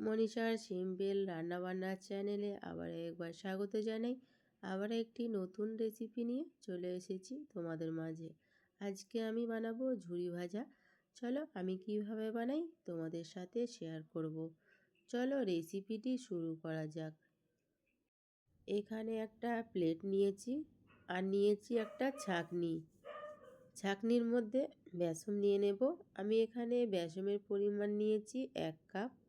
মনীষার simple রান্নাবান্নার চ্যানেলে আবার একবার স্বাগত জানাই। আবার একটি নতুন রেসিপি নিয়ে চলে এসেছি তোমাদের মাঝে। আজকে আমি বানাবো ঝুরি ভাজা। চলো আমি কীভাবে বানাই তোমাদের সাথে শেয়ার করব। চলো রেসিপিটি শুরু করা যাক। এখানে একটা প্লেট নিয়েছি আর নিয়েছি একটা ছাকনি। ছাকনির মধ্যে বেসন নিয়ে নেব। আমি এখানে বেসনের পরিমাণ নিয়েছি এক কাপ।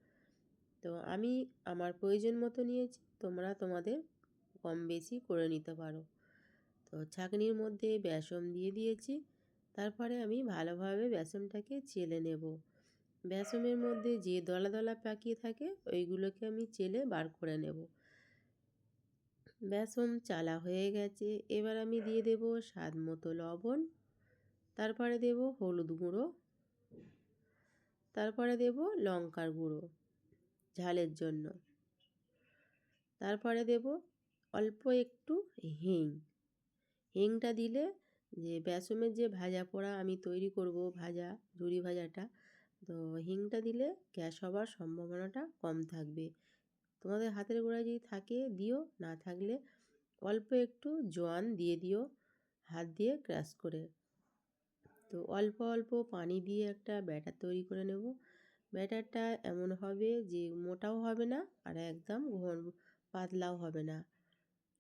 তো আমি আমার প্রয়োজন মতো নিয়েছি তোমরা তোমাদের কম বেশি করে নিতে পারো। তো ছাকনির মধ্যে বেসন দিয়ে দিয়েছি, তারপরে আমি ভালোভাবে বেসনটাকে চেলে নেব। বেসনের মধ্যে যে দলা দলা পাকিয়ে থাকে, ওইগুলোকে আমি চেলে বার করে নেব। বেসন চালা হয়ে গেছে, এবার আমি দিয়ে দেব স্বাদ মতো লবণ, তারপরে দেব হলুদ গুঁড়ো, তারপরে দেব লঙ্কার গুঁড়ো। ঝালের জন্য। তারপরে দেব অল্প একটু হিং। হিংটা দিলে যে বেসমের যে ভাজা পোড়া আমি তৈরি করব, ভাজা, ঝুরি ভাজাটা, তো হিংটা দিলে গ্যাস হবার সম্ভাবনাটা কম থাকবে। তোমাদের হাতের গোড়ায় যদি থাকে দিও, না থাকলে অল্প একটু জোয়ান দিয়ে দিও, হাত দিয়ে ক্রাশ করে। তো অল্প অল্প পানি দিয়ে একটা ব্যাটার তৈরি করে নেব। ব্যাটারটা এমন হবে যে মোটাও হবে না আর একদম ঘন পাতলাও হবে না।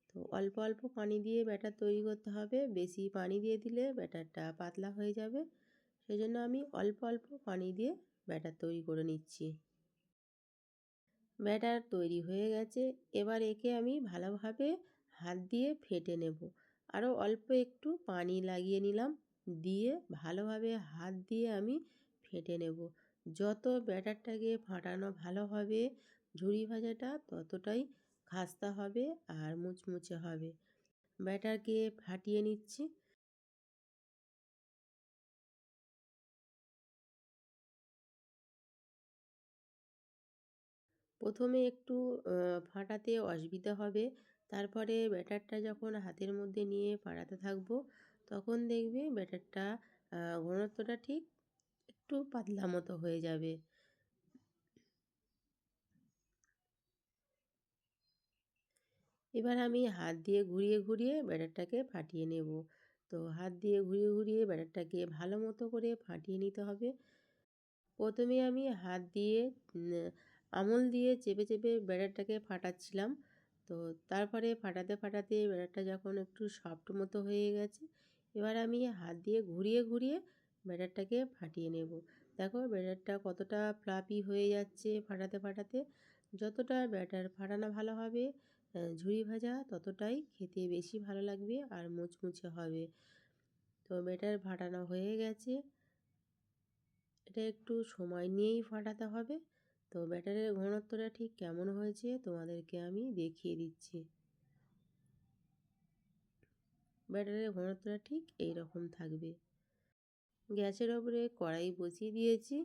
তো অল্প অল্প পানি দিয়ে ব্যাটার তৈরি করতে হবে। বেশি পানি দিয়ে দিলে ব্যাটারটা পাতলা হয়ে যাবে। সেই জন্য আমি অল্প অল্প পানি দিয়ে ব্যাটার তৈরি করে নিচ্ছি। ব্যাটার তৈরি হয়ে গেছে। এবার একে আমি ভালোভাবে হাত দিয়ে ফেটে নেব। আরও অল্প একটু পানি লাগিয়ে নিলাম। দিয়ে ভালোভাবে হাত দিয়ে আমি ফেটে নেব। যত ব্যাটারটাকে ফাটানো ভালো হবে ঝুড়ি ভাজাটা ততটাই খাস্তা হবে আর মুচমুচে হবে। ব্যাটারকে ফাটিয়ে নিচ্ছি। প্রথমে একটু ফাটাতে অসুবিধা হবে। তারপরে ব্যাটারটা যখন হাতের মধ্যে নিয়ে ফাটাতে থাকব, তখন দেখবে ব্যাটারটা ঘনত্বটা ঠিক একটু পাতলা মতো হয়ে যাবে। এবার আমি হাত দিয়ে ঘুরিয়ে ঘুরিয়ে ব্যাটারটাকে ফাটিয়ে নেব। তো হাত দিয়ে ঘুরিয়ে ঘুরিয়ে ব্যাটারটাকে ভালো মতো করে ফাটিয়ে নিতে হবে। প্রথমে আমি হাত দিয়ে আমল দিয়ে চেপে চেপে ব্যাটারটাকে ফাটাচ্ছিলাম। তো তারপরে ফাটাতে ফাটাতে ব্যাটারটা যখন একটু সফট মতো হয়ে গেছে, এবার আমি হাত দিয়ে ঘুরিয়ে ঘুরিয়ে ব্যাটারটাকে ফাটিয়ে নেব। দেখো ব্যাটারটা কতটা ফ্লাপি হয়ে যাচ্ছে ফাটাতে ফাটাতে। যতটা ব্যাটার ফাটানো ভালো হবে ঝুড়ি ভাজা ততটাই খেতে বেশি ভালো লাগবে আর মুচমুচে হবে। তো ব্যাটার ফাটানো হয়ে গেছে। এটা একটু সময় নিয়েই ফাটাতে হবে। তো ব্যাটারের ঘনত্বটা ঠিক কেমন হয়েছে তোমাদেরকে আমি দেখিয়ে দিচ্ছি। ব্যাটারের ঘনত্বটা ঠিক এই রকম থাকবে। গ্যাসের ওপরে কড়াই বসিয়ে দিয়েছি।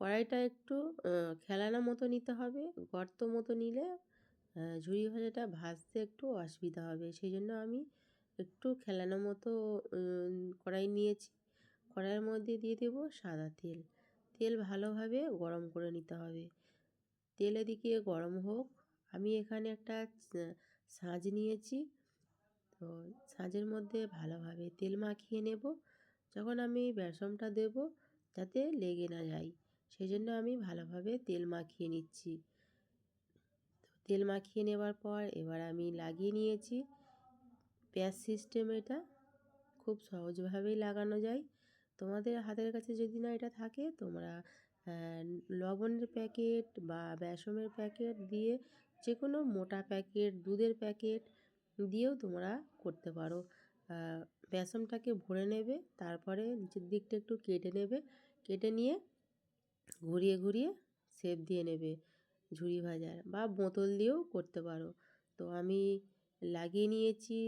কড়াইটা একটু খেলানো মতো নিতে হবে। গর্ত মতো নিলে ঝুড়ি ভাজাটা ভাজতে একটু অসুবিধা হবে। সেই জন্য আমি একটু খেলানো মতো কড়াই নিয়েছি। কড়াইয়ের মধ্যে দিয়ে দেব সাদা তেল। তেল ভালোভাবে গরম করে নিতে হবে। তেল এদিকে গরম হোক। আমি এখানে একটা সাঁজ নিয়েছি। তো সাঁজের মধ্যে ভালোভাবে তেল মাখিয়ে নেব। যখন আমি বেসনটা দেব যাতে লেগে না যায়। সেই জন্য আমি ভালোভাবে তেল মাখিয়ে নিচ্ছি। তেল মাখিয়ে নেবার পর এবার আমি লাগিয়ে নিয়েছি প্যাঁচ সিস্টেম এটা। খুব সহজভাবেই লাগানো যায়। তোমাদের হাতের কাছে যদি না এটা থাকে, তোমরা লবণের প্যাকেট বা বেসমের প্যাকেট দিয়ে যে কোনো মোটা প্যাকেট, দুধের প্যাকেট দিয়েও তোমরা করতে পারো। বেসনটাকে ভরে নেবে, তারপরে নিচের দিকটা একটু কেটে নেবে, কেটে নিয়ে ঘুরিয়ে ঘুরিয়ে শেপ দিয়ে নেবে ঝুড়ি ভাজার বা বোতল দিয়েও করতে পারো। তো আমি লাগিয়ে নিয়েছি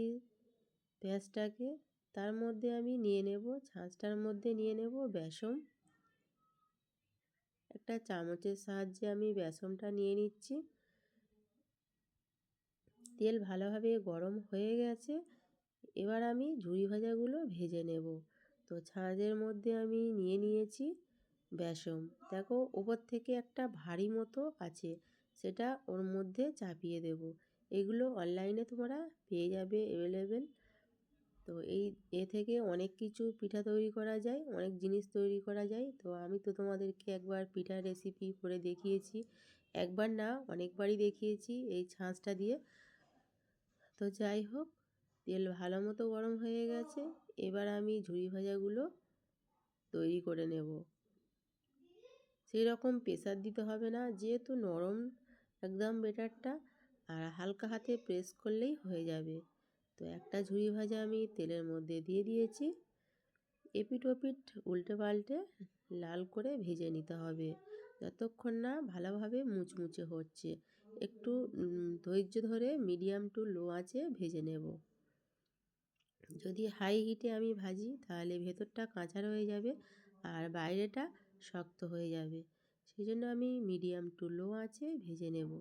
পেঁয়াজটাকে, তার মধ্যে আমি নিয়ে নেব ছাঁচটার মধ্যে নিয়ে নেব বেসন। একটা চামচের সাহায্যে আমি বেসনটা নিয়ে নিচ্ছি। তেল ভালোভাবে গরম হয়ে গেছে এবার আমি ঝুড়ি ভাজাগুলো ভেজে নেব। তো ছাঁচের মধ্যে আমি নিয়ে নিয়েছি বেসম দেখো, ওপর থেকে একটা ভারী মতো আছে, সেটা ওর মধ্যে চাপিয়ে দেব। এগুলো অনলাইনে তোমরা পেয়ে যাবে অ্যাভেলেবেল তো এই, এ থেকে অনেক কিছু পিঠা তৈরি করা যায়, অনেক জিনিস তৈরি করা যায়। তো আমি তো তোমাদেরকে একবার পিঠার রেসিপি করে দেখিয়েছি। একবার না, অনেকবারই দেখিয়েছি এই ছাঁচটা দিয়ে। তো যাই হোক তেল ভালো মতো গরম হয়ে গেছে, এবার আমি ঝুড়ি ভাজাগুলো তৈরি করে নেব। সেই রকম প্রেসার দিতে হবে না, যেহেতু নরম একদম বেটারটা আর হালকা হাতে প্রেস করলেই হয়ে যাবে। তো একটা ঝুড়ি ভাজা আমি তেলের মধ্যে দিয়ে দিয়েছি। এপিট ওপিট উল্টে পাল্টে লাল করে ভেজে নিতে হবে, যতক্ষণ না ভালোভাবে মুচমুচে হচ্ছে। একটু ধৈর্য ধরে মিডিয়াম টু লো আঁচে ভেজে নেব। যদি হাই হিটে আমি ভাজি, তাহলে ভেতরটা কাঁচা রয়ে যাবে আর বাইরেটা শক্ত হয়ে যাবে। সেই জন্য আমি মিডিয়াম টু লো আঁচে ভেজে নেব।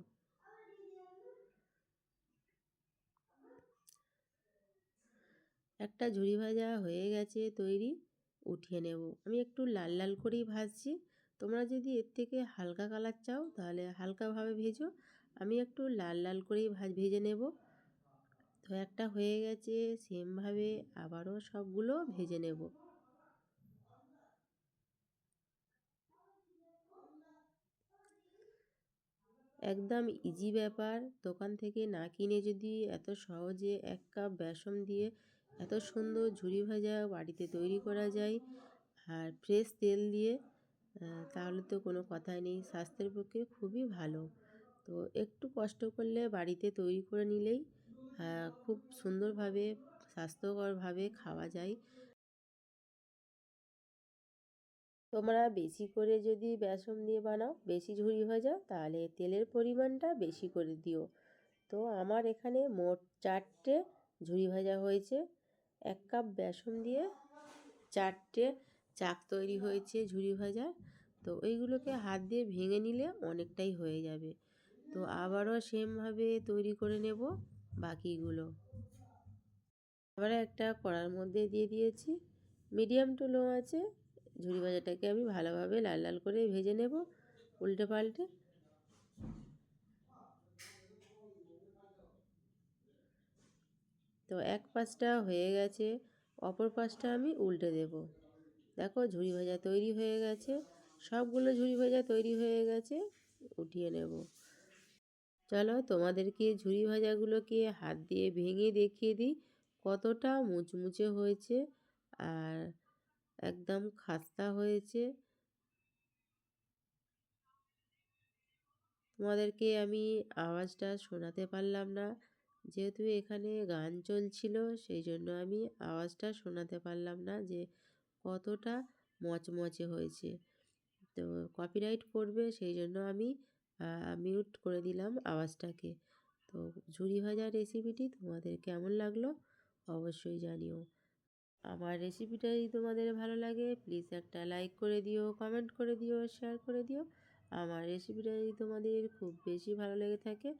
একটা ঝুড়ি ভাজা হয়ে গেছে তৈরি, উঠিয়ে নেব। আমি একটু লাল লাল করেই ভাজছি। তোমরা যদি এর থেকে হালকা কালার চাও, তাহলে হালকাভাবে ভেজো। আমি একটু লাল লাল করেই ভাজ, ভেজে নেব। একটা হয়ে গেছে, সেমভাবে আবারও সবগুলো ভেজে নেব। একদম ইজি ব্যাপার। দোকান থেকে না কিনে যদি এত সহজে এক কাপ বেসন দিয়ে এত সুন্দর ঝুরি ভাজা বাড়িতে তৈরি করা যায় আর ফ্রেশ তেল দিয়ে তাহলে তো কোনো কথাই নেই। স্বাস্থ্যের পক্ষে খুবই ভালো। তো একটু কষ্ট করলে বাড়িতে তৈরি করে নিলেই খুব সুন্দরভাবে, স্বাস্থ্যকরভাবে খাওয়া যায়। তোমরা বেশি করে যদি বেসন দিয়ে বানাও, বেশি ঝুড়ি ভাজা তাহলে তেলের পরিমাণটা বেশি করে দিও। তো আমার এখানে মোট চারটে ঝুড়ি ভাজা হয়েছে। এক কাপ বেসন দিয়ে চারটে চাক তৈরি হয়েছে ঝুড়ি ভাজা। তো ওইগুলোকে হাত দিয়ে ভেঙে নিলে অনেকটাই হয়ে যাবে। তো আবারও সেমভাবে তৈরি করে নেব। বাকিগুলো। আবার একটা কড়ার মধ্যে দিয়ে দিয়েছি। মিডিয়াম টু লো আছে। ঝুড়ি ভাজাটাকে আমি ভালোভাবে লাল লাল করে ভেজে নেব উল্টে পাল্টে। তো এক পাশটা হয়ে গেছে, অপর পাশটা আমি উল্টে দেব। দেখো ঝুড়ি ভাজা তৈরি হয়ে গেছে। সবগুলো ঝুড়ি ভাজা তৈরি হয়ে গেছে, উঠিয়ে নেব। চলো তোমাদেরকে ঝুড়ি ভাজাগুলোকে হাত দিয়ে ভেঙে দেখিয়ে দিই, কতটা মুচমুচে হয়েছে আর একদম খাস্তা হয়েছে। তোমাদেরকে আমি আওয়াজটা শোনাতে পারলাম না, যেহেতু এখানে গান চলছিল, সেই জন্য আমি আওয়াজটা শোনাতে পারলাম না যে কতটা মচমচে হয়েছে। তো কপিরাইট পড়বে সেই জন্য আমি মিউট করে দিলাম আওয়াজটাকে। তো ঝুড়ি ভাজা রেসিপিটি তোমাদের কেমন লাগল অবশ্যই জানিও। আমার রেসিপিটা যদি তোমাদের ভালো লাগে প্লিজ একটা লাইক করে দিও কমেন্ট করে দিও শেয়ার করে দিও। আমার রেসিপিটা যদি তোমাদের খুব বেশি ভালো লেগে থাকে,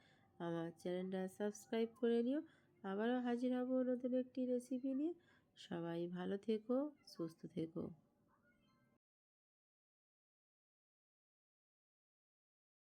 আমার চ্যানেলটা সাবস্ক্রাইব করে নিও। আবারও হাজির হব নতুন একটি রেসিপি নিয়ে। সবাই ভালো থেকো, সুস্থ থেকো।